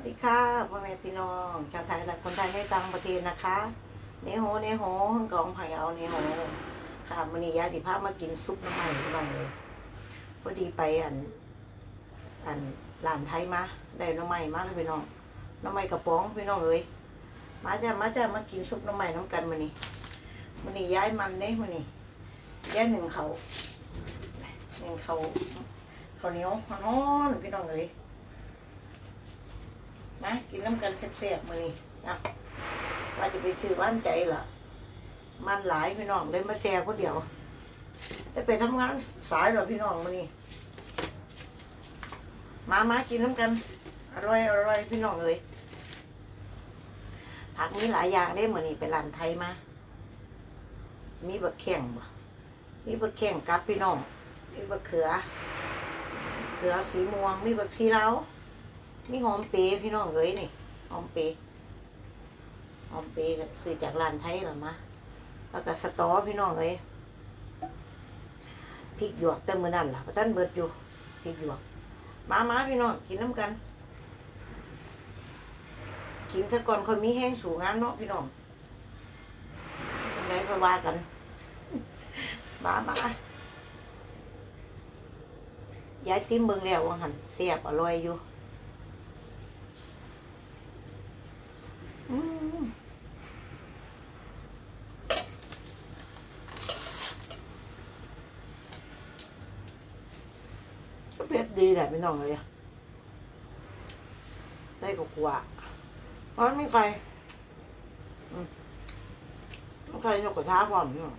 วัสดีค่ะพ่อแม่พี่น้องชาวไทยและคนไทยในต่างประเทศนะคะเนโฮเนโฮฮังกองไผ่เอาเนโฮค่ะมันนี้ยายสิพามากินซุปน้ำมันพี่น้องเลยพอดีไปอัน อันร้านไทยมาได้น้ำใหม่มาเลยพี่น้องน้ำใหม่กระป๋องพี่น้องเลยมาจ้ะมาจ้ะมากินซุปน้ำใหม่น้ำกันมันนี้มันนี้ย้ายมันเด้มันนี้ย้ายหนึ่งเขาหนึ่งเขาเขาเหนียวฮ้อนพี่น้องเลย มากินน้ำกันแซ่บๆมานี่นะว่าจะไปซื้อบ้านใจเหรอมันหลายพี่น้องเลยมาแซ่คนเดียวได้ไปทำงานสายเหรอพี่น้องมานี่มามากินน้ำกัน อร่อยอร่อยพี่น้องเลยผักมีหลายอย่างได้เหมือนนี่ไปร้านไทยมา มีบะแข่งบ่มีบะแข่งกับพี่น้อง มีบะเขือ เขือสีม่วง มีบะสีเหลา มีหอมเปรย์พี่น้องเอ้ยนี่หอมเปรย์หอมเปรย์ก็ซื้อจากร้านไทยหรอมะแล้วก็สตอพี่น้องเอ้ยพริกหยวกแต่มือนั่นล่ะพระท่านเบิดอยู่พริกหยวกมามาพี่น้องกินน้ำกัน กินซะก่อนคนมีแห้งสูงงานเนาะพี่น้องยังไงก็ว่ากันมามายายซิมเบิ่งแล้วว่าหันเสียบอร่อยอยู่ อืมเผ็ดดีแหละ พี่น้องเลยอะใส่กกว่าเพราะไม่ใครอืมไม่ใครนกกระทาพร้อมพี่น้อง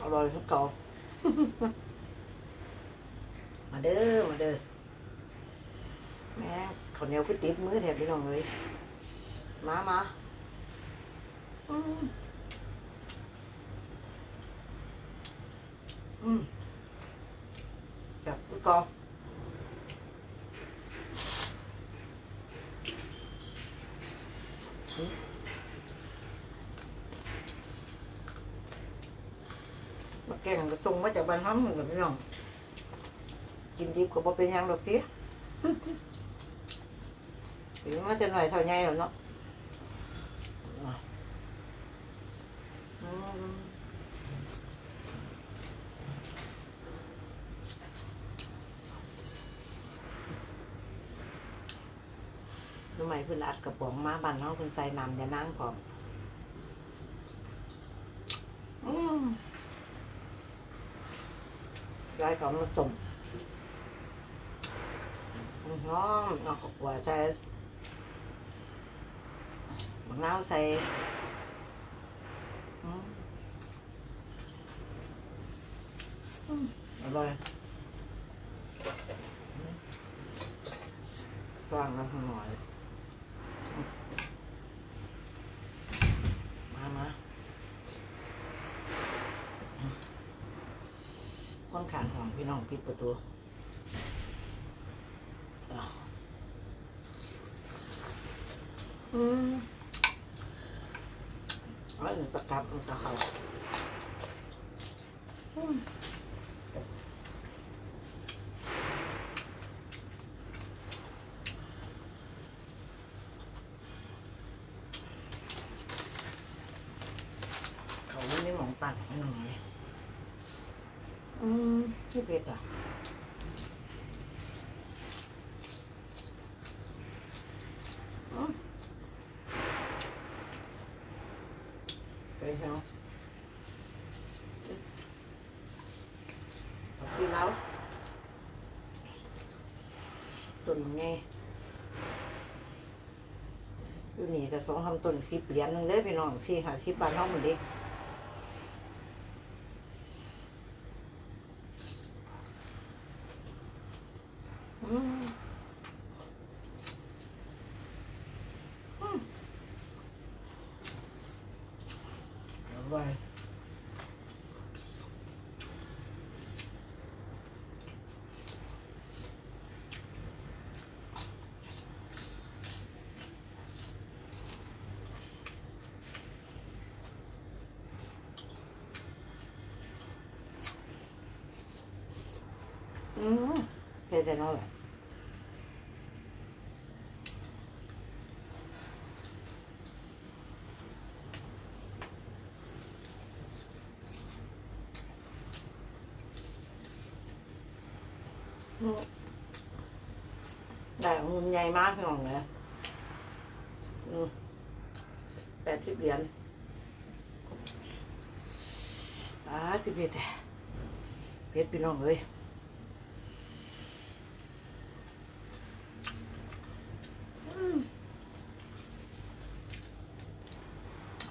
อร่อยทุกเก่ามาเด้อ มาเด้อ แม่ข้าวเหนียวคือติดมือแถบพี่น้องเลย มามาอืม อืมจับพี่กองอืมมาแกงกระทรงมาจากบ้านห้ำเหมือนกันพี่น้อง กินดิบก็บ่เป็นหยังดอกพี่ ถึงมันจะหน่อยเท่าไงหรอเนาะอืม รู้ไหมเพิ่นอัดกระป๋องมาบ้านเฮาเพิ่นใส่น้ำยานั่งพร้อมอืมยายของมาส่งน้องนองขอบว่าใส่บางน้าใส่อร่อยกว้างแล้วหน่อยอืมมามาอืมคนขาน ของพี่น้องปิดประตูอะอืมเอ้ยตะกรับมันตะเขาอืมเขาไม่ได้หมองตัดให้หน่อยอื มที่เผ็ดอะอืมไปเนาะเอาที่แล้วต้นไงอยู่นี่ก็สองทำต้นสิบเหรียญหนึงเด้อพี่น้องสี่ห้าสิบบาทเท่าหมดดิอืม อร่อย อืมเผ็ดแต่น้อยแหละอืม ได้ของมันใหญ่มากน้องเลยอืมแปดสิบเหรียญอ่าคือเผ็ดแต่เผ็ดพี่น้องเลย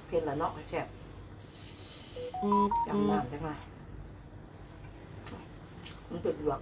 เผ็ดละเนาะแซ่บจำน้ำจังเลยมันติดหลวก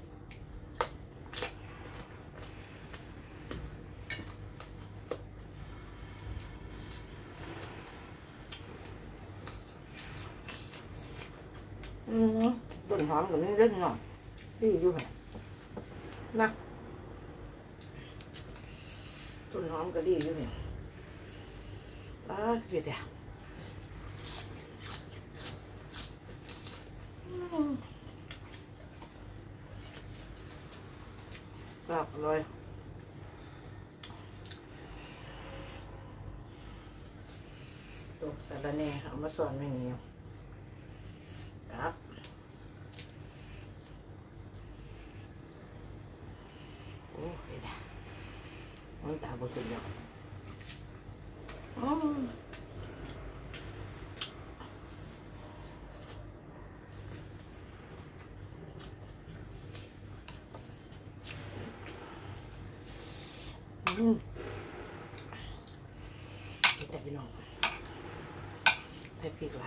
ต้นหอมกับนี่เล็กหน่อยดีอยู่ค่ะนะต้นหอมก็ดีอยู่เนี่ยป้าเกลียดอะกลับเลยตกสารแน่เอามาสอนไม่เงี้ยรับโอ้ยดามันตาบ่ขึ้นแล้วอืมอืม แต่พี่น้องใส่พริกไหล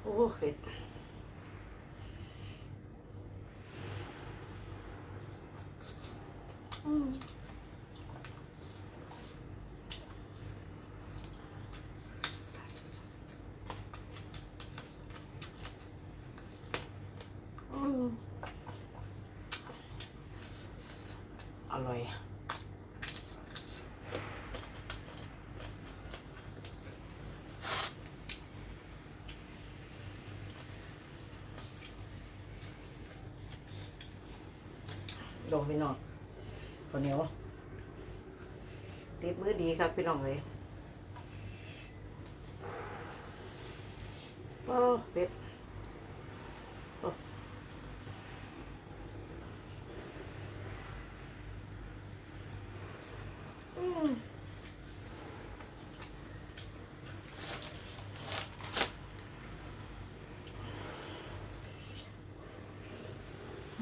โอ้เผ็ดอืมอืมอร่อย มพี่น้องคนเหนียวติดมือดีครับพี่น้องเลยโอ้เป็ดโอ้อ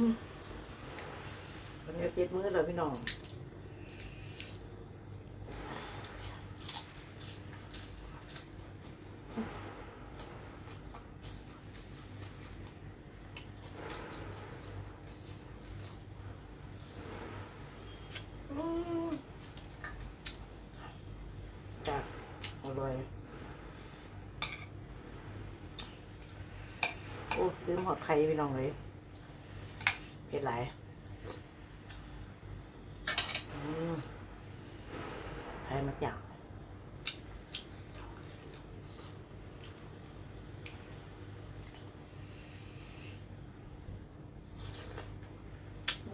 ืมข้าว เหนียวติดมือเลยพี่น้องจ้ะอร่อยโอ้ลืมหอดไข่พี่น้องเลยเผ็ดหลายอืมไข่มาจาก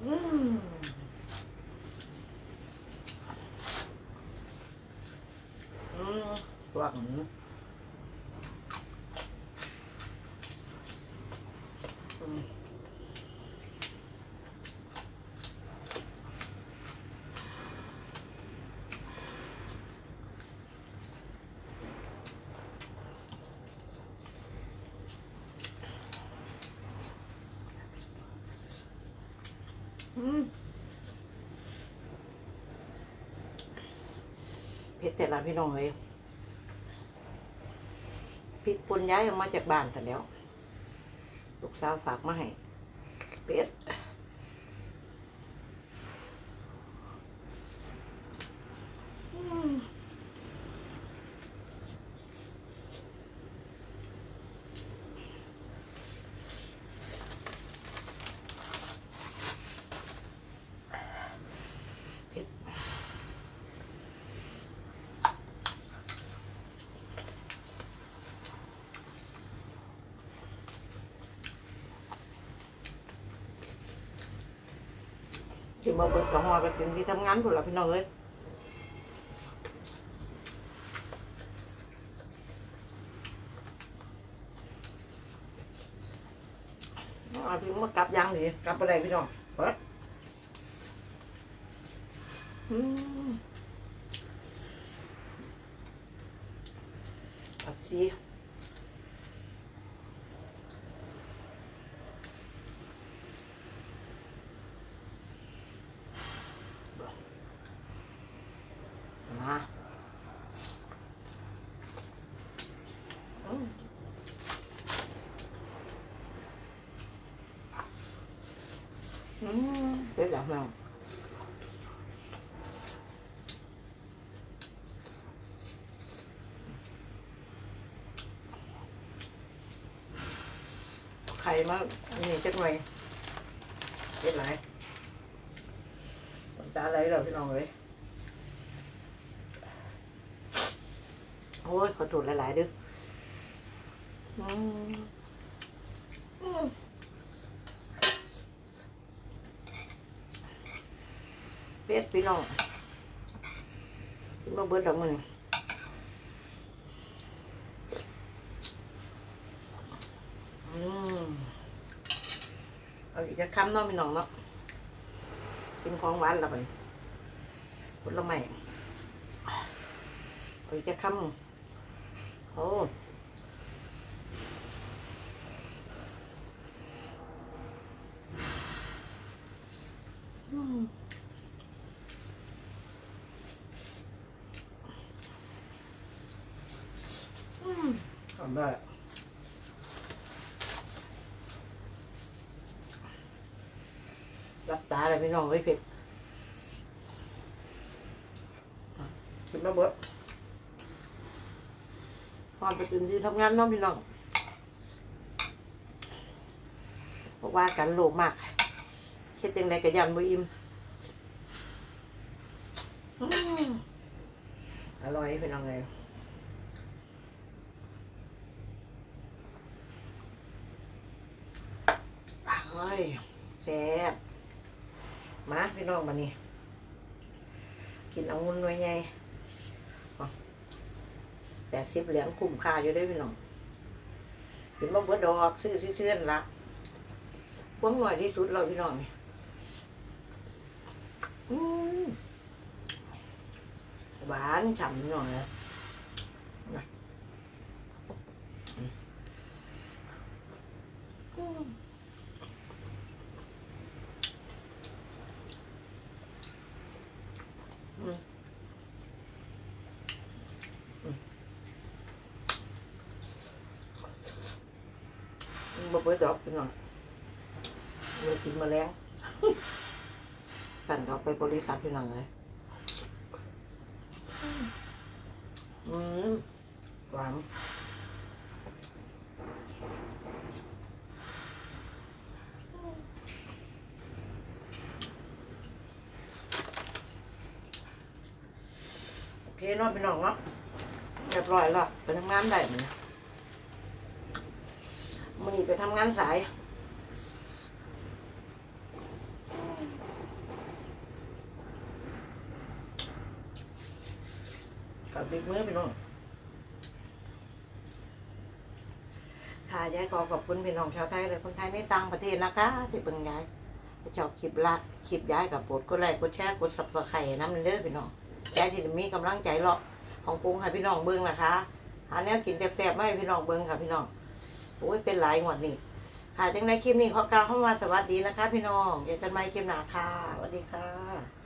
อืม อืมหวังอืมอืม เผ็ดเสร็จแล้วพี่น้องเลยพริกป่นย้ายออกมาจากบ้านเสร็จแล้ว ลูกสาวฝากมาให้เผ็ด ที่มาเบิดกระหอกันถึงที่ทำงานพวกเราพี่น้องเลยเอาพี่มากลับยังดิกลับอะไรพี่น้องเปิดอืมผักชี มาอืมอืมเดี๋ยวเดี๋ยวน้อง โอ้ยขอโทษหลาย ๆเด้วยอืมอืมเป็ดพี่น้องมาเบิดดอกมันอืมเอาอีกจะคำเนาะพี่น้องเนาะกินของหวานละบัดนผลไม้เอาอีกจะคำ โอ้อืมอืมทำได้รับตาเลยพี่น้องเอ้ยเผ็ดกินมาเบิด ความไปตื่นที่ทำงานน้องพี่น้องบอกว่ากันโลมากเฮ็ดจังไดก็ยันบ่อิ่มอร่อยพี่น้องเลยอร่อยแซ่บมาพี่น้องมานี่กินเอางุ่นหน่วยไง แปดสิบเหรียญคุ้มค่าอยู่ได้พี่น้องกินมาเบิดดอกซื้อซื้อๆละพวงหน่อยที่สุดเราพี่น้องเนี่อืมหวานฉ่ำพี่อยนะอืม บ่เบิดดอกพี่น้องเลยกินมาแล้วกันก็ไปบริษัทพี่น้องเลยอืมหวานโอเคเนาะพี่น้องเนาะเรียบร้อยแล้วไปทำงานได้มั้ยมันนี่ ไปทำงานสาย กับบิ๊กมือพี่น้องค่ะยายขอขอบคุณพี่น้องชาวไทยและคนไทยในต่างประเทศนะคะ ที่เป็นยายชอบคลิปละคลิปยายกับโปรดกดไลค์กดแชร์กดสับสไครต์น้ำเด้อพี่น้องยายที่มีกำลังใจหรอกของปรุงให้พี่น้องเบิ้งนะคะหาแนวกินแซ่บๆมาให้พี่น้องเบิ้งค่ะพี่น้อง โอ้ยเป็นหลายงวดนี่ค่ะจังในคลิปนี้ขอกล่าวเข้ามาสวัสดีนะคะ พี่น้องเจอกันใหม่คลิปหน้าค่ะสวัสดีค่ะ